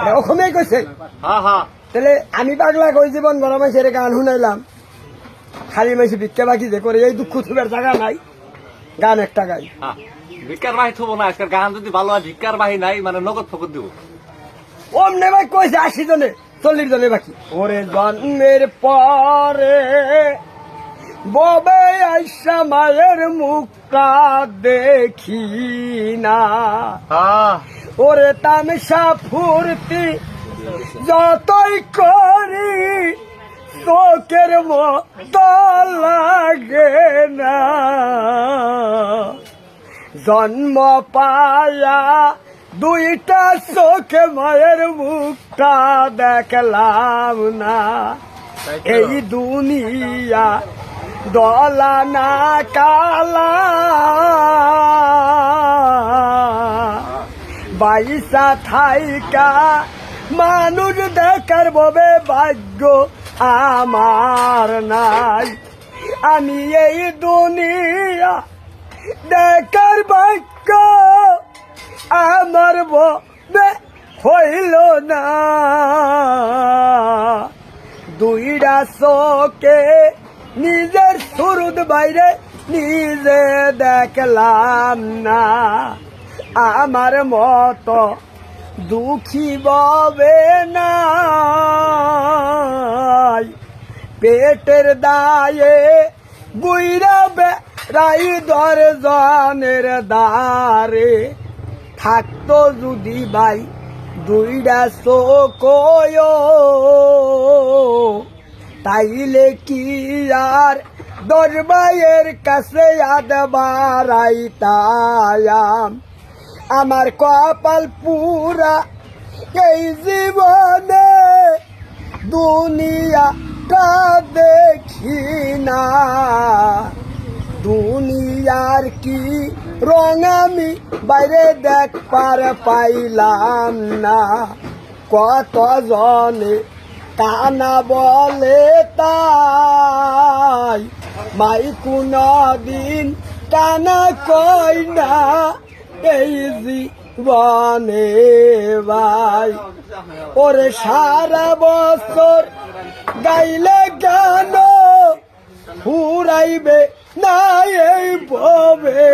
এটা অসমে কইছে হ্যাঁ হ্যাঁ। তাহলে আমি পাগলা কই জীবন বড় মাসের গান শুনাইলাম। খালি মাসে ভিক্ষা বাকি যে করে এই দুঃখ থুবের জায়গা নাই। গান একটা গাই। হ্যাঁ। ভিক্ষার বাহি থবো না আজকের গান যদি ভালো হয় ভিক্ষার বাহি নাই মানে নগদ ফকর দিব। অমনে ভাই কইছে আশি জনে চল্লিশ জনে বাকি। ওরে জন্মের পরে ববে আইসা মায়ের মুখটা দেখি না ওরে তামসা ফুর্তি যতই করি চোখের মতো লাগে না। জন্ম পায়া দুইটা চোখে মায়ের মুখটা দেখলাম না। এই দুনিয়া দলা না কালা। বাইসা থাইকা মানুষ দেখার ববে ভাগ্য আমার নাই। আমি এই দুনিয়া দেখার ভাগ্য আমার ববে হইল না। দুইটা চোখে নিজের সুরুদ বাইরে নিজে দেখলাম না। আমার মতো দুঃখী ববে না পেটের দায়ে বুইরা বেড়াই দরজনের দ্বারে। থাকতো যদি ভাই দুইটা চোখয় তাইলে কি আর? দরবাইয়ের কাছে আদ বাড়াইতাম আমার কপাল পুরা এই জীবনে দুনিয়াটা দেখি না। দুনিয়ার কি রং আমি বাইরে দেখবার পাইলাম না। কত জনে কানা বলে তাই, মাই দিন কানা কই না এই জীবনে ভাই। ওরে সারা বছর গাইলে গান ফুরাইবে না এই ভবে?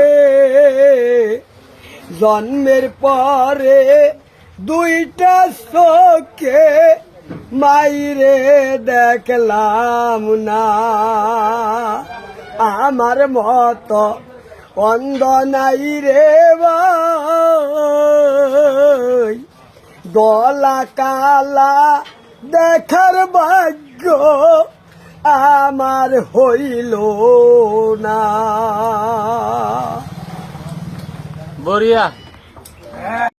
জন্মের পরে দুইটা চোখে মাইরে দেখলাম না। আমার মত অন্ধ নাই রে দলা কালা দেখার ভাগ্য আমার হইল না। বরিয়া